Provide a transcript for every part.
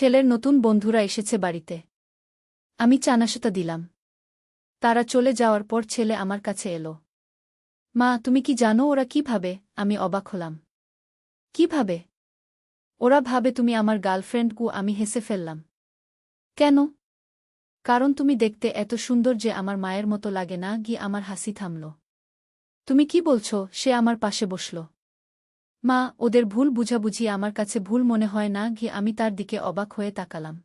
ছেলের নতুন বন্ধুরা এসেছে বাড়িতে। আমি চানাশোতা দিলাম। তারা চলে যাওয়ার পর ছেলে আমার কাছে এলো। মা, তুমি কি জানো ওরা কি ভাবে আমি অবাক হলাম। কি ভাবে ওরা ভাবে তুমি আমার গার্লফ্রেন্ডকু আমি হেসে ফেললাম। কেন? কারণ তুমি দেখতে এত সুন্দর যে আমার মায়ের মতো লাগে না গি আমার হাসি থামল। তুমি কি বলছো? সে আমার পাশে বসল। মা, ওদের ভুল বুঝাবুঝি আমার কাছে ভুল মনে হয় না গি আমি তার দিকে অবাক হয়ে তাকালাম।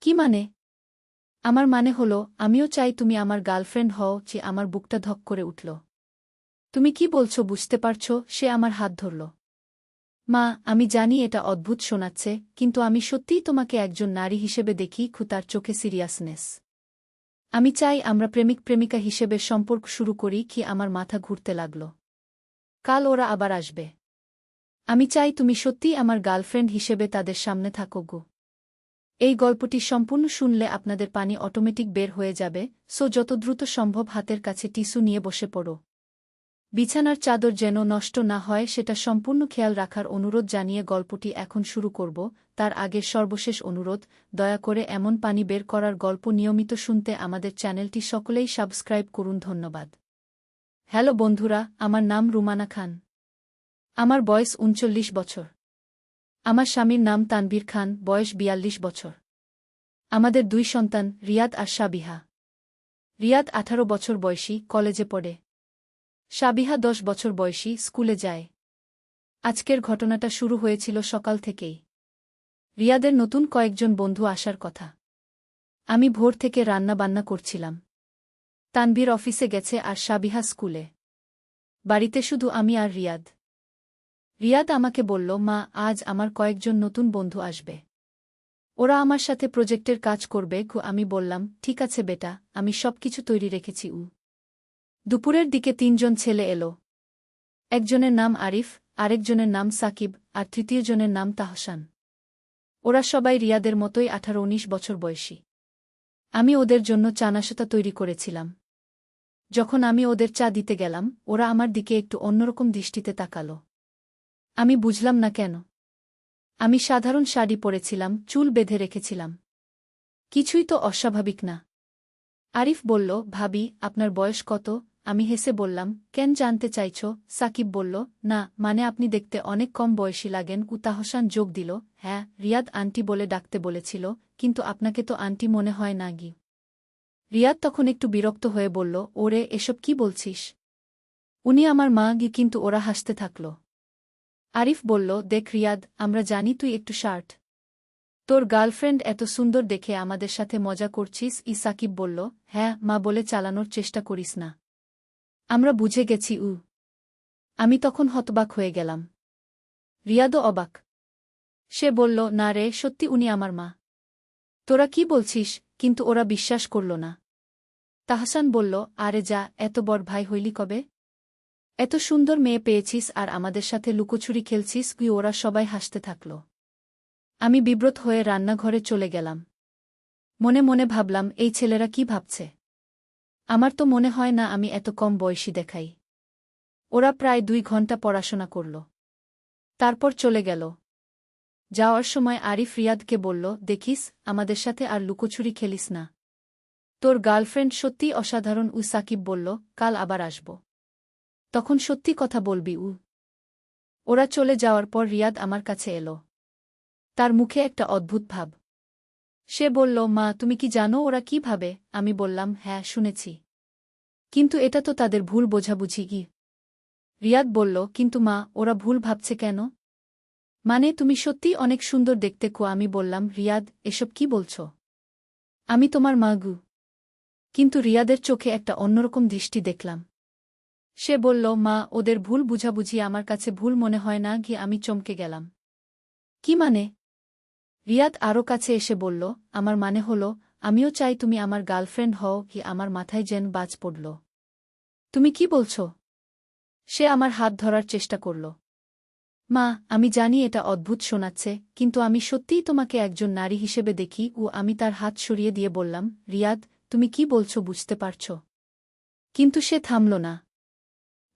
কি মানে? আমার মানে হল, আমিও চাই তুমি আমার গার্লফ্রেন্ড হও, যে আমার বুকটা ধক করে উঠল। তুমি কি বলছো বুঝতে পারছ? সে আমার হাত ধরল। মা, আমি জানি এটা অদ্ভুত শোনাচ্ছে, কিন্তু আমি সত্যিই তোমাকে একজন নারী হিসেবে দেখি, খুতার চোখে সিরিয়াসনেস। আমি চাই আমরা প্রেমিক প্রেমিকা হিসেবে সম্পর্ক শুরু করি, কি আমার মাথা ঘুরতে লাগল। কাল ওরা আবার আসবে। আমি চাই তুমি সত্যিই আমার গার্লফ্রেন্ড হিসেবে তাদের সামনে থাকো গো। এই গল্পটি সম্পূর্ণ শুনলে আপনাদের পানি অটোমেটিক বের হয়ে যাবে, সো যত দ্রুত সম্ভব হাতের কাছে টিস্যু নিয়ে বসে পড়ো। বিছানার চাদর যেন নষ্ট না হয়, সেটা সম্পূর্ণ খেয়াল রাখার অনুরোধ জানিয়ে গল্পটি এখন শুরু করব। তার আগের সর্বশেষ অনুরোধ, দয়া করে এমন পানি বের করার গল্প নিয়মিত শুনতে আমাদের চ্যানেলটি সকলেই সাবস্ক্রাইব করুন। ধন্যবাদ। হ্যালো বন্ধুরা, আমার নাম রুমানা খান। আমার বয়স উনচল্লিশ বছর। আমার স্বামীর নাম তানবীর খান, বয়স বিয়াল্লিশ বছর। আমাদের দুই সন্তান, রিয়াদ আর সাবিহা। রিয়াদ আঠারো বছর বয়সী, কলেজে পড়ে। সাবিহা দশ বছর বয়সী, স্কুলে যায়। আজকের ঘটনাটা শুরু হয়েছিল সকাল থেকেই। রিয়াদের নতুন কয়েকজন বন্ধু আসার কথা। আমি ভোর থেকে রান্না বান্না করছিলাম। তানভীর অফিসে গেছে আর সাবিহা স্কুলে। বাড়িতে শুধু আমি আর রিয়াদ। রিয়াদ আমাকে বলল, মা, আজ আমার কয়েকজন নতুন বন্ধু আসবে। ওরা আমার সাথে প্রজেক্টের কাজ করবে। গু আমি বললাম, ঠিক আছে বেটা, আমি সবকিছু তৈরি রেখেছি, উ। দুপুরের দিকে তিনজন ছেলে এলো। একজনের নাম আরিফ, আরেকজনের নাম সাকিব, আর তৃতীয়জনের নাম তাহসান ওরা সবাই রিয়াদের মতোই আঠারো উনিশ বছর বয়সী। আমি ওদের জন্য চানাশতা তৈরি করেছিলাম। যখন আমি ওদের চা দিতে গেলাম, ওরা আমার দিকে একটু অন্যরকম দৃষ্টিতে তাকাল। আমি বুঝলাম না কেন। আমি সাধারণ শাড়ি পরেছিলাম, চুল বেঁধে রেখেছিলাম। কিছুই তো অস্বাভাবিক না। আরিফ বলল, ভাবি, আপনার বয়স কত? আমি হেসে বললাম, কেন জানতে চাইছ? সাকিব বলল, না মানে আপনি দেখতে অনেক কম বয়সী লাগেন। উতাহসান যোগ দিল হ্যাঁ রিয়াদ আন্টি বলে ডাকতে বলেছিল, কিন্তু আপনাকে তো আন্টি মনে হয় না গি রিয়াদ তখন একটু বিরক্ত হয়ে বলল, ওরে, এসব কি বলছিস? উনি আমার মা গি কিন্তু ওরা হাসতে থাকল। আরিফ বলল, দেখ রিয়াদ, আমরা জানি তুই একটু শার্ট। তোর গার্লফ্রেন্ড এত সুন্দর দেখে আমাদের সাথে মজা করছিস? ই সাকিব বলল হ্যাঁ মা বলে চালানোর চেষ্টা করিস না। আমরা বুঝে গেছি, উ। আমি তখন হতবাক হয়ে গেলাম। রিয়াদও অবাক। সে বলল, না রে, সত্যি উনি আমার মা। তোরা কি বলছিস? কিন্তু ওরা বিশ্বাস করল না। তাহসান বলল, আরে যা, এত বড় ভাই হইলি কবে? এত সুন্দর মেয়ে পেয়েছিস আর আমাদের সাথে লুকোছুরি খেলছিস, কি ওরা সবাই হাসতে থাকল। আমি বিব্রত হয়ে রান্নাঘরে চলে গেলাম। মনে মনে ভাবলাম, এই ছেলেরা কি ভাবছে? আমার তো মনে হয় না আমি এত কম বয়সী দেখাই। ওরা প্রায় দুই ঘণ্টা পড়াশোনা করল। তারপর চলে গেল। যাওয়ার সময় আরিফ রিয়াদকে বলল, দেখিস, আমাদের সাথে আর লুকোছুরি খেলিস না। তোর গার্লফ্রেন্ড সত্যিই অসাধারণ উ সাকিব বলল, কাল আবার আসব। তখন সত্যি কথা বলবি উ ওরা চলে যাওয়ার পর রিয়াদ আমার কাছে এলো। তার মুখে একটা অদ্ভুত ভাব। সে বলল, মা, তুমি কি জানো ওরা কি ভাবে? আমি বললাম হ্যাঁ শুনেছি। কিন্তু এটা তো তাদের ভুল বোঝাবুঝি, কি? রিয়াদ বলল, কিন্তু মা, ওরা ভুল ভাবছে কেন? মানে তুমি সত্যিই অনেক সুন্দর দেখতে কো আমি বললাম, রিয়াদ, এসব কি বলছ? আমি তোমার মা, গু। কিন্তু রিয়াদের চোখে একটা অন্যরকম দৃষ্টি দেখলাম। সে বলল, মা, ওদের ভুল বুঝাবুঝি আমার কাছে ভুল মনে হয় না, গিয়ে আমি চমকে গেলাম। কি মানে? রিয়াদ আরও কাছে এসে বলল, আমার মানে হল, আমিও চাই তুমি আমার গার্লফ্রেন্ড হও কি আমার মাথায় যেন বাজ পড়ল। তুমি কি বলছ? সে আমার হাত ধরার চেষ্টা করল। মা, আমি জানি এটা অদ্ভুত শোনাচ্ছে, কিন্তু আমি সত্যিই তোমাকে একজন নারী হিসেবে দেখি, ও আমি তার হাত সরিয়ে দিয়ে বললাম, রিয়াদ, তুমি কি বলছ বুঝতে পারছ? কিন্তু সে থামল না।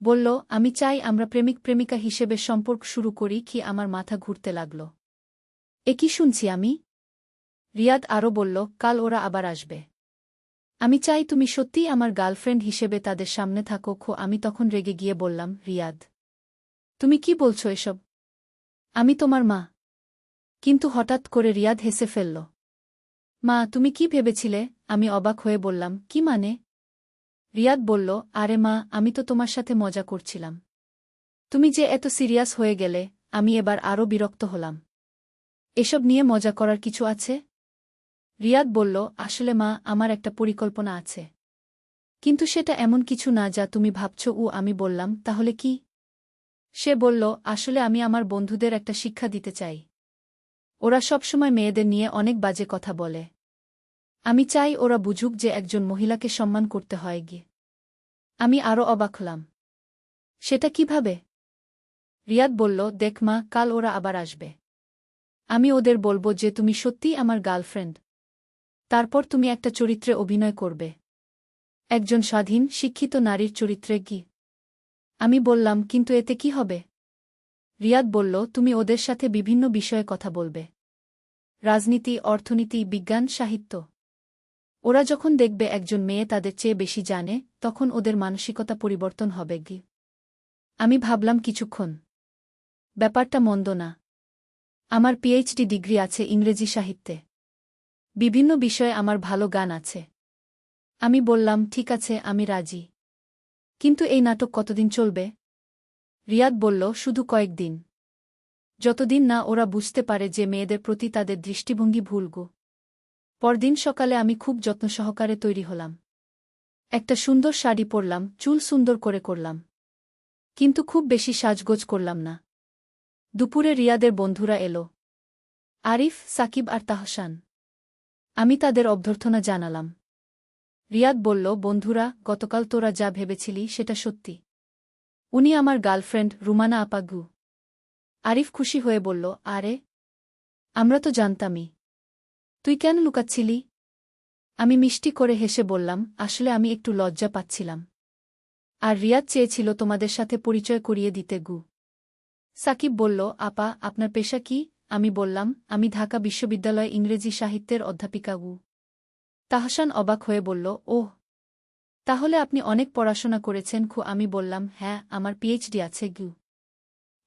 বলল, আমি চাই আমরা প্রেমিক প্রেমিকা হিসেবে সম্পর্ক শুরু করি কি আমার মাথা ঘুরতে লাগল। এ কি শুনছি আমি? রিয়াদ আরও বলল, কাল ওরা আবার আসবে। আমি চাই তুমি সত্যিই আমার গার্লফ্রেন্ড হিসেবে তাদের সামনে থাকো খো, আমি তখন রেগে গিয়ে বললাম, রিয়াদ, তুমি কি বলছো এসব? আমি তোমার মা। কিন্তু হঠাৎ করে রিয়াদ হেসে ফেলল, মা, তুমি কি ভেবেছিলে? আমি অবাক হয়ে বললাম, কি মানে? রিয়াদ বলল, আরে মা, আমি তো তোমার সাথে মজা করছিলাম। তুমি যে এত সিরিয়াস হয়ে গেলে, আমি এবার আরও বিরক্ত হলাম। এসব নিয়ে মজা করার কিছু আছে? রিয়াদ বলল, আসলে মা, আমার একটা পরিকল্পনা আছে। কিন্তু সেটা এমন কিছু না যা তুমি ভাবছ ও আমি বললাম, তাহলে কি? সে বলল, আসলে আমি আমার বন্ধুদের একটা শিক্ষা দিতে চাই। ওরা সবসময় মেয়েদের নিয়ে অনেক বাজে কথা বলে। আমি চাই ওরা বুঝুক যে একজন মহিলাকে সম্মান করতে হয় গিয়ে। আমি আরও অবাক হলাম। সেটা কীভাবে? রিয়াদ বলল, দেখ মা, কাল ওরা আবার আসবে। আমি ওদের বলব যে তুমি সত্যিই আমার গার্লফ্রেন্ড। তারপর তুমি একটা চরিত্রে অভিনয় করবে। একজন স্বাধীন, শিক্ষিত নারীর চরিত্রে কি? আমি বললাম, কিন্তু এতে কি হবে? রিয়াদ বলল, তুমি ওদের সাথে বিভিন্ন বিষয়ে কথা বলবে। রাজনীতি, অর্থনীতি, বিজ্ঞান, সাহিত্য। ওরা যখন দেখবে একজন মেয়ে তাদের চেয়ে বেশি জানে, তখন ওদের মানসিকতা পরিবর্তন হবে গি। আমি ভাবলাম কিছুক্ষণ। ব্যাপারটা মন্দ না। আমার পিএইচডি ডিগ্রি আছে ইংরেজি সাহিত্যে। বিভিন্ন বিষয়ে আমার ভালো গান আছে। আমি বললাম, ঠিক আছে, আমি রাজি। কিন্তু এই নাটক কতদিন চলবে? রিয়াদ বলল, শুধু কয়েকদিন। যতদিন না ওরা বুঝতে পারে যে মেয়েদের প্রতি তাদের দৃষ্টিভঙ্গি ভুলগো পরদিন সকালে আমি খুব যত্ন সহকারে তৈরি হলাম। একটা সুন্দর শাড়ি পরলাম, চুল সুন্দর করে করলাম। কিন্তু খুব বেশি সাজগোজ করলাম না। দুপুরে রিয়াদের বন্ধুরা এলো। আরিফ, সাকিব আর তাহসান আমি তাদের অভ্যর্থনা জানালাম। রিয়াদ বলল, বন্ধুরা, গতকাল তোরা যা ভেবেছিলি সেটা সত্যি। উনি আমার গার্লফ্রেন্ড রুমানা আপাগু। আরিফ খুশি হয়ে বলল, আরে, আমরা তো জানতামই। তুই কেন লুকাচ্ছিলি? আমি মিষ্টি করে হেসে বললাম, আসলে আমি একটু লজ্জা পাচ্ছিলাম। আর রিয়াদ চেয়েছিল তোমাদের সাথে পরিচয় করিয়ে দিতে, গু। সাকিব বলল, আপা, আপনার পেশা কি? আমি বললাম, আমি ঢাকা বিশ্ববিদ্যালয় ইংরেজি সাহিত্যের অধ্যাপিকা, গু। তাহসান অবাক হয়ে বলল, ওহ, তাহলে আপনি অনেক পড়াশোনা করেছেন, খু। আমি বললাম হ্যাঁ আমার পিএইচডি আছে, গু।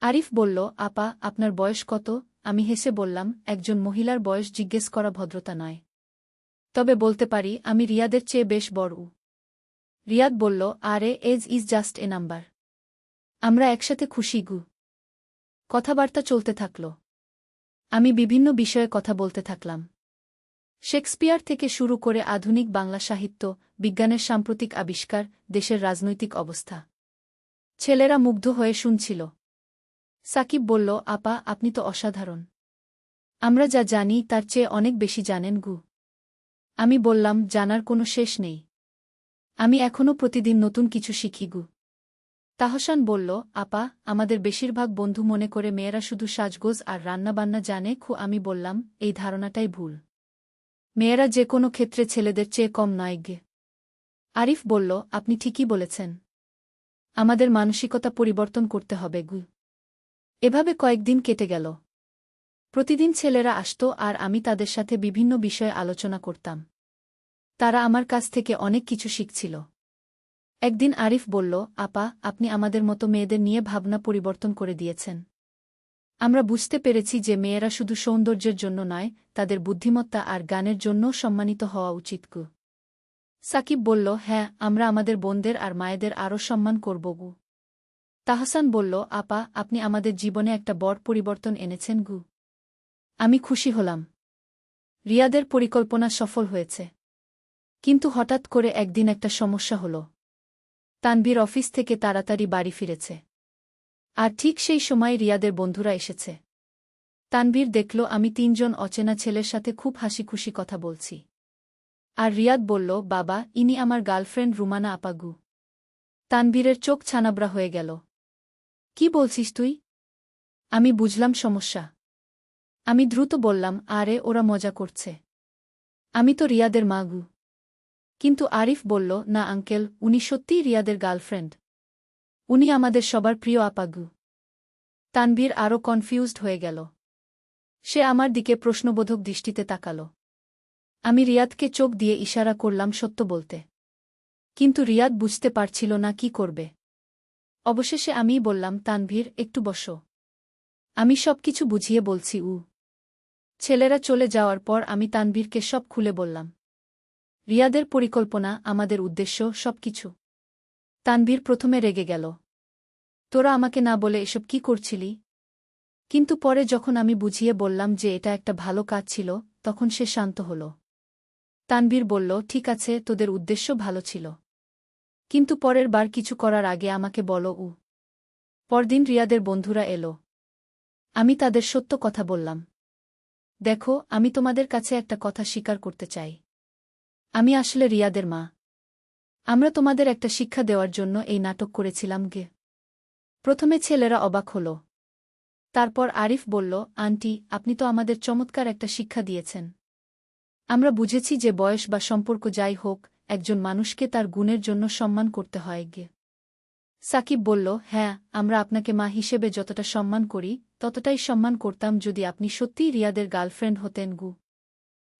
আরিফ বলল, আপা, আপনার বয়স কত? আমি হেসে বললাম, একজন মহিলার বয়স জিজ্ঞেস করা ভদ্রতা নয়। তবে বলতে পারি, আমি রিয়াদের চেয়ে বেশ বড়। রিয়াদ বলল, আরে, age is just a number. আমরা একসাথে খুশি, গু। কথাবার্তা চলতে থাকল। আমি বিভিন্ন বিষয়ে কথা বলতে থাকলাম। শেক্সপিয়ার থেকে শুরু করে আধুনিক বাংলা সাহিত্য, বিজ্ঞানের সাম্প্রতিক আবিষ্কার, দেশের রাজনৈতিক অবস্থা। ছেলেরা মুগ্ধ হয়ে শুনছিল। সাকিব বলল, আপা, আপনি তো অসাধারণ। আমরা যা জানি তার চেয়ে অনেক বেশি জানেন গু। আমি বললাম, জানার কোনো শেষ নেই। আমি এখনও প্রতিদিন নতুন কিছু শিখি গু। তাহসান বলল, আপা, আমাদের বেশিরভাগ বন্ধু মনে করে মেয়েরা শুধু সাজগোজ আর রান্নাবান্না জানে খু। আমি বললাম, এই ধারণাটাই ভুল। মেয়েরা যে কোনো ক্ষেত্রে ছেলেদের চেয়ে কম নয় গে। আরিফ বলল, আপনি ঠিকই বলেছেন। আমাদের মানসিকতা পরিবর্তন করতে হবে গু। এভাবে কয়েকদিন কেটে গেল। প্রতিদিন ছেলেরা আসত আর আমি তাদের সাথে বিভিন্ন বিষয়ে আলোচনা করতাম। তারা আমার কাছ থেকে অনেক কিছু শিখছিল। একদিন আরিফ বলল, আপা, আপনি আমাদের মতো মেয়েদের নিয়ে ভাবনা পরিবর্তন করে দিয়েছেন। আমরা বুঝতে পেরেছি যে মেয়েরা শুধু সৌন্দর্যের জন্য নয়, তাদের বুদ্ধিমত্তা আর গানের জন্যও সম্মানিত হওয়া উচিত গু। সাকিব বলল হ্যাঁ আমরা আমাদের বোনদের আর মায়েদের আরও সম্মান করব গু। তাহসান বলল, আপা, আপনি আমাদের জীবনে একটা বড় পরিবর্তন এনেছেন গু। আমি খুশি হলাম। রিয়াদের পরিকল্পনা সফল হয়েছে। কিন্তু হঠাৎ করে একদিন একটা সমস্যা হল। তানভীর অফিস থেকে তাড়াতাড়ি বাড়ি ফিরেছে। আর ঠিক সেই সময় রিয়াদের বন্ধুরা এসেছে। তানভীর দেখল, আমি তিনজন অচেনা ছেলের সাথে খুব হাসি খুশি কথা বলছি। আর রিয়াদ বলল, বাবা, ইনি আমার গার্লফ্রেন্ড রুমানা আপাগু তানভীরের চোখ ছানাবড়া হয়ে গেল। কি বলছিস তুই? আমি বুঝলাম সমস্যা। আমি দ্রুত বললাম, আরে, ওরা মজা করছে। আমি তো রিয়াদের মাগু। কিন্তু আরিফ বলল, না, আঙ্কেল, উনি সত্যিই রিয়াদের গার্লফ্রেন্ড। উনি আমাদের সবার প্রিয় আপাগু। তানভীর আরও কনফিউজড হয়ে গেল। সে আমার দিকে প্রশ্নবোধক দৃষ্টিতে তাকাল। আমি রিয়াদকে চোখ দিয়ে ইশারা করলাম সত্য বলতে। কিন্তু রিয়াদ বুঝতে পারছিল না কি করবে। অবশেষে আমিই বললাম, তানভীর, একটু বসো। আমি সব কিছু বুঝিয়ে বলছি উ ছেলেরা চলে যাওয়ার পর আমি তানভীরকে সব খুলে বললাম। রিয়াদের পরিকল্পনা, আমাদের উদ্দেশ্য, সবকিছু। তানভীর প্রথমে রেগে গেল। তোরা আমাকে না বলে এসব কি করছিলি? কিন্তু পরে যখন আমি বুঝিয়ে বললাম যে এটা একটা ভালো কাজ ছিল, তখন সে শান্ত হল। তানভীর বলল, ঠিক আছে, তোদের উদ্দেশ্য ভালো ছিল। কিন্তু পরের বার কিছু করার আগে আমাকে বলো উ পরদিন রিয়াদের বন্ধুরা এলো। আমি তাদের সত্য কথা বললাম। দেখো, আমি তোমাদের কাছে একটা কথা স্বীকার করতে চাই। আমি আসলে রিয়াদের মা। আমরা তোমাদের একটা শিক্ষা দেওয়ার জন্য এই নাটক করেছিলাম, গে। প্রথমে ছেলেরা অবাক হল। তারপর আরিফ বলল, আন্টি, আপনি তো আমাদের চমৎকার একটা শিক্ষা দিয়েছেন। আমরা বুঝেছি যে বয়স বা সম্পর্ক যাই হোক একজন মানুষকে তার গুণের জন্য সম্মান করতে হয় গে। সাকিব বলল হ্যাঁ আমরা আপনাকে মা হিসেবে যতটা সম্মান করি, ততটাই সম্মান করতাম যদি আপনি সত্যিই রিয়াদের গার্লফ্রেন্ড হতেন গু।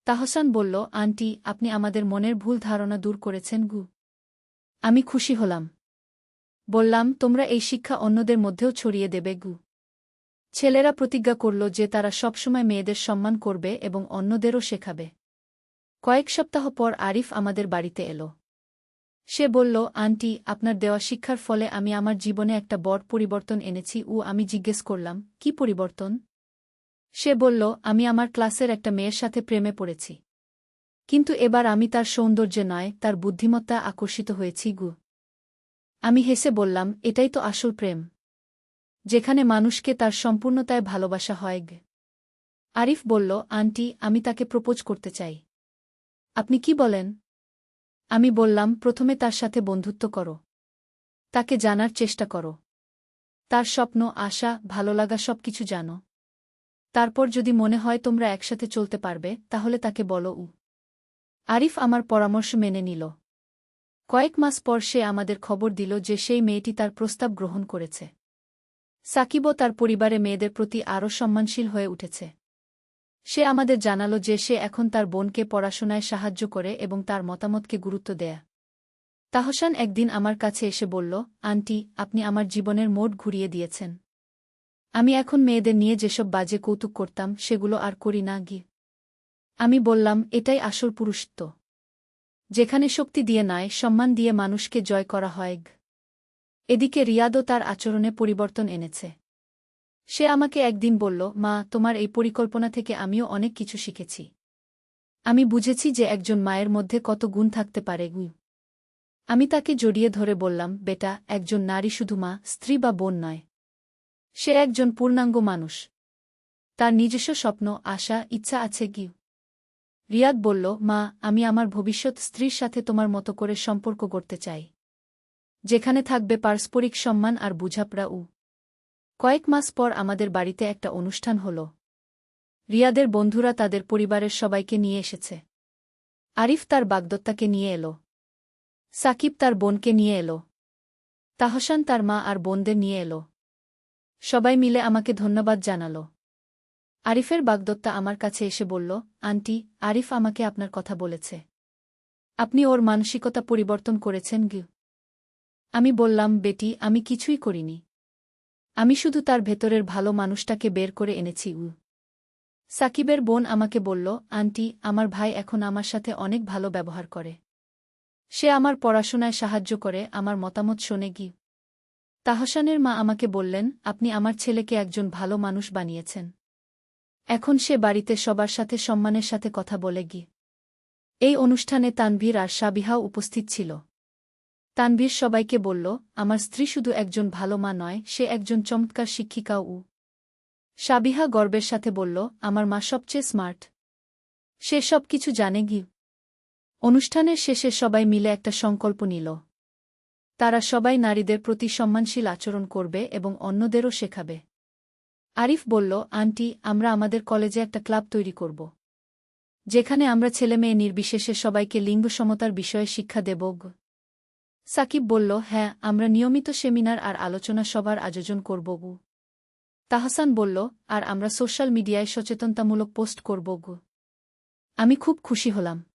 তাহসান বলল, আন্টি, আপনি আমাদের মনের ভুল ধারণা দূর করেছেন গু। আমি খুশি হলাম। বললাম, তোমরা এই শিক্ষা অন্যদের মধ্যেও ছড়িয়ে দেবে গু। ছেলেরা প্রতিজ্ঞা করল যে তারা সবসময় মেয়েদের সম্মান করবে এবং অন্যদেরও শেখাবে। কয়েক সপ্তাহ পর আরিফ আমাদের বাড়িতে এলো। সে বলল, আন্টি, আপনার দেওয়া শিক্ষার ফলে আমি আমার জীবনে একটা বড় পরিবর্তন এনেছি ও আমি জিজ্ঞেস করলাম, কি পরিবর্তন? সে বলল, আমি আমার ক্লাসের একটা মেয়ের সাথে প্রেমে পড়েছি। কিন্তু এবার আমি তার সৌন্দর্যে নয়, তার বুদ্ধিমত্তা আকর্ষিত হয়েছি গু। আমি হেসে বললাম, এটাই তো আসল প্রেম। যেখানে মানুষকে তার সম্পূর্ণতায় ভালোবাসা হয় গে। আরিফ বলল, আন্টি, আমি তাকে প্রপোজ করতে চাই। আপনি কি বলেন? আমি বললাম, প্রথমে তার সাথে বন্ধুত্ব করো। তাকে জানার চেষ্টা করো। তার স্বপ্ন, আশা ভালো লাগা সব কিছু জানো। তারপর যদি মনে হয় তোমরা একসাথে চলতে পারবে, তাহলে তাকে বলো উ আরিফ আমার পরামর্শ মেনে নিল। কয়েক মাস পর সে আমাদের খবর দিল যে সেই মেয়েটি তার প্রস্তাব গ্রহণ করেছে। সাকিবও তার পরিবারে মেয়েদের প্রতি আরও সম্মানশীল হয়ে উঠেছে। সে আমাদের জানালো যে সে এখন তার বোনকে পড়াশোনায় সাহায্য করে এবং তার মতামতকে গুরুত্ব দেয়া। তাহসান একদিন আমার কাছে এসে বলল, আন্টি, আপনি আমার জীবনের মোট ঘুরিয়ে দিয়েছেন। আমি এখন মেয়েদের নিয়ে যেসব বাজে কৌতুক করতাম, সেগুলো আর করি না, গি। আমি বললাম, এটাই আসল পুরুষত্ব। যেখানে শক্তি দিয়ে নয় সম্মান দিয়ে মানুষকে জয় করা হয় এদিকে রিয়াদও তার আচরণে পরিবর্তন এনেছে। সে আমাকে একদিন বলল, মা, তোমার এই পরিকল্পনা থেকে আমিও অনেক কিছু শিখেছি। আমি বুঝেছি যে একজন মায়ের মধ্যে কত গুণ থাকতে পারে গু আমি তাকে জড়িয়ে ধরে বললাম, বেটা, একজন নারী শুধু মা, স্ত্রী বা বোন নয়। সে একজন পূর্ণাঙ্গ মানুষ। তার নিজস্ব স্বপ্ন, আশা, ইচ্ছা আছে কি রিয়াদ বলল, মা, আমি আমার ভবিষ্যৎ স্ত্রীর সাথে তোমার মতো করে সম্পর্ক করতে চাই। যেখানে থাকবে পারস্পরিক সম্মান আর বুঝাপড়া, উ। কয়েক মাস পর আমাদের বাড়িতে একটা অনুষ্ঠান হল। রিয়াদের বন্ধুরা তাদের পরিবারের সবাইকে নিয়ে এসেছে। আরিফ তার বাগদত্তাকে নিয়ে এলো। সাকিব তার বোনকে নিয়ে এলো। তাহসান তার মা আর বোনদের নিয়ে এলো। সবাই মিলে আমাকে ধন্যবাদ জানাল। আরিফের বাগদত্তা আমার কাছে এসে বলল, আন্টি, আরিফ আমাকে আপনার কথা বলেছে। আপনি ওর মানসিকতা পরিবর্তন করেছেন গিউ আমি বললাম, বেটি, আমি কিছুই করিনি। আমি শুধু তার ভেতরের ভালো মানুষটাকে বের করে এনেছি উ সাকিবের বোন আমাকে বলল, আন্টি, আমার ভাই এখন আমার সাথে অনেক ভালো ব্যবহার করে। সে আমার পড়াশোনায় সাহায্য করে, আমার মতামত শোনে গি। তাহসানের মা আমাকে বললেন, আপনি আমার ছেলেকে একজন ভালো মানুষ বানিয়েছেন। এখন সে বাড়িতে সবার সাথে সম্মানের সাথে কথা বলে গি। এই অনুষ্ঠানে তানভীর আর সাবিহাও উপস্থিত ছিল। তানভীর সবাইকে বলল, আমার স্ত্রী শুধু একজন ভালো মা নয়, সে একজন চমৎকার শিক্ষিকাও উ। সাবিহা গর্বের সাথে বলল, আমার মা সবচেয়ে স্মার্ট। সে সব কিছু জানে গি। অনুষ্ঠানের শেষে সবাই মিলে একটা সংকল্প নিল। তারা সবাই নারীদের প্রতি সম্মানশীল আচরণ করবে এবং অন্যদেরও শেখাবে। আরিফ বলল, আন্টি, আমরা আমাদের কলেজে একটা ক্লাব তৈরি করব। যেখানে আমরা ছেলেমেয়ে নির্বিশেষে সবাইকে লিঙ্গ সমতার বিষয়ে শিক্ষা দেব। সাকিব বলল হ্যাঁ আমরা নিয়মিত সেমিনার আর আলোচনা সবার আয়োজন করব গু। তাহসান বলল, আর আমরা সোশ্যাল মিডিয়ায় সচেতনতামূলক পোস্ট করব গু। আমি খুব খুশি হলাম।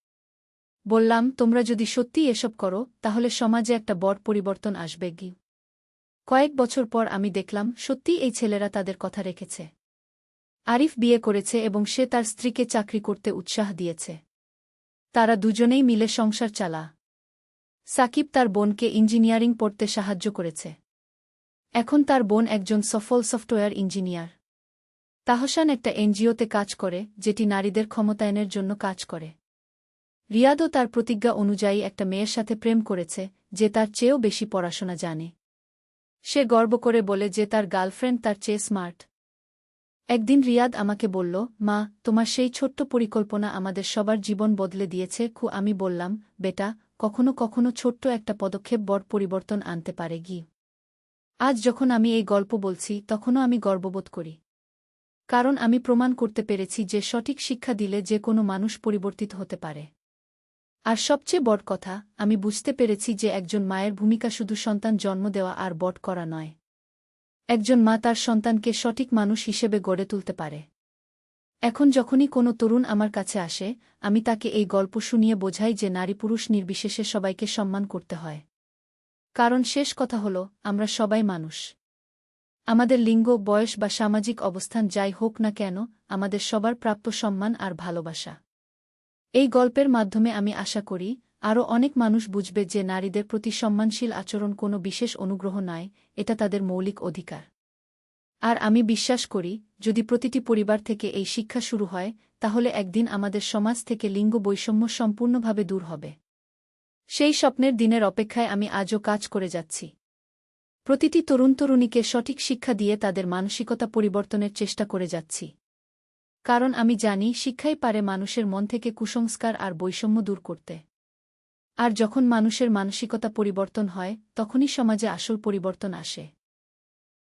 বললাম, তোমরা যদি সত্যি এসব করো, তাহলে সমাজে একটা বড় পরিবর্তন আসবে গি। কয়েক বছর পর আমি দেখলাম সত্যি এই ছেলেরা তাদের কথা রেখেছে। আরিফ বিয়ে করেছে এবং সে তার স্ত্রীকে চাকরি করতে উৎসাহ দিয়েছে। তারা দুজনেই মিলে সংসার চালা। সাকিব তার বোনকে ইঞ্জিনিয়ারিং পড়তে সাহায্য করেছে। এখন তার বোন একজন সফল সফটওয়্যার ইঞ্জিনিয়ার। তাহসান একটা এনজিওতে কাজ করে, যেটি নারীদের ক্ষমতায়নের জন্য কাজ করে। রিয়াদও তার প্রতিজ্ঞা অনুযায়ী একটা মেয়ের সাথে প্রেম করেছে, যে তার চেয়েও বেশি পড়াশোনা জানে। সে গর্ব করে বলে যে তার গার্লফ্রেন্ড তার চেয়ে স্মার্ট। একদিন রিয়াদ আমাকে বলল, মা, তোমার সেই ছোট্ট পরিকল্পনা আমাদের সবার জীবন বদলে দিয়েছে খু, আমি বললাম, বেটা কখনো কখনো ছোট্ট একটা পদক্ষেপ বড় পরিবর্তন আনতে পারে গি। আজ যখন আমি এই গল্প বলছি, তখনও আমি গর্ববোধ করি। কারণ আমি প্রমাণ করতে পেরেছি যে সঠিক শিক্ষা দিলে যে কোনো মানুষ পরিবর্তিত হতে পারে। আর সবচেয়ে বড় কথা, আমি বুঝতে পেরেছি যে একজন মায়ের ভূমিকা শুধু সন্তান জন্ম দেওয়া আর বট করা নয়। একজন মা তার সন্তানকে সঠিক মানুষ হিসেবে গড়ে তুলতে পারে। এখন যখনই কোনো তরুণ আমার কাছে আসে, আমি তাকে এই গল্প শুনিয়ে বোঝাই যে নারী পুরুষ নির্বিশেষে সবাইকে সম্মান করতে হয়। কারণ শেষ কথা হল, আমরা সবাই মানুষ। আমাদের লিঙ্গ, বয়স বা সামাজিক অবস্থান যাই হোক না কেন, আমাদের সবার প্রাপ্য সম্মান আর ভালোবাসা। এই গল্পের মাধ্যমে আমি আশা করি, আরও অনেক মানুষ বুঝবে যে নারীদের প্রতি সম্মানশীল আচরণ কোনো বিশেষ অনুগ্রহ নয় এটা তাদের মৌলিক অধিকার। আর আমি বিশ্বাস করি, যদি প্রতিটি পরিবার থেকে এই শিক্ষা শুরু হয়, তাহলে একদিন আমাদের সমাজ থেকে লিঙ্গ বৈষম্য সম্পূর্ণভাবে দূর হবে। সেই স্বপ্নের দিনের অপেক্ষায় আমি আজও কাজ করে যাচ্ছি। প্রতিটি তরুণ তরুণীকে সঠিক শিক্ষা দিয়ে তাদের মানসিকতা পরিবর্তনের চেষ্টা করে যাচ্ছি। কারণ আমি জানি শিক্ষাই পারে মানুষের মন থেকে কুসংস্কার আর বৈষম্য দূর করতে। আর যখন মানুষের মানসিকতা পরিবর্তন হয়, তখনই সমাজে আসল পরিবর্তন আসে।